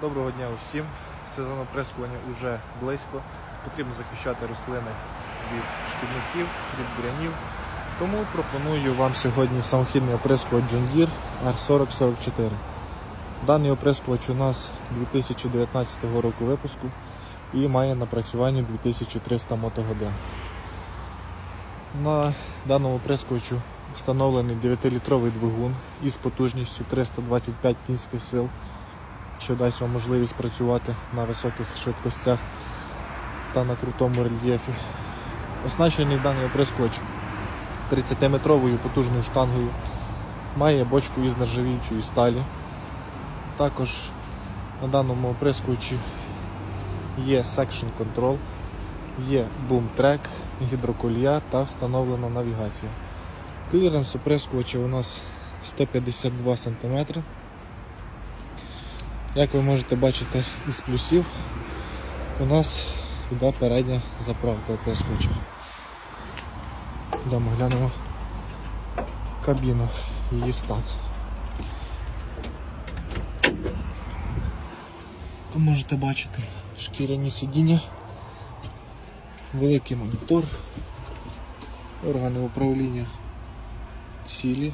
Доброго дня усім. Сезон оприскування вже близько. Потрібно захищати рослини від шкідників, від бурянів. Тому пропоную вам сьогодні самохідний оприскувач John Deere R4044. Даний оприскувач у нас 2019 року випуску і має напрацювання 2300 мотогодин. На даному оприскувачу встановлений 9-літровий двигун із потужністю 325 кінських сил що дасть вам можливість працювати на високих швидкостях та на крутому рельєфі. Оснащений даний оприскувач 30-метровою потужною штангою, має бочку із нержавіючої сталі. Також на даному оприскувачі є Section Control, є Track, гідроколія та встановлена навігація. Кліренс оприскувача у нас 152 см. Як ви можете бачити із плюсів, у нас йде передня заправка оприскувача. Йдемо глянемо кабіну, її стан. Ви можете бачити шкіряні сидіння, великий монітор, органи управління цілі.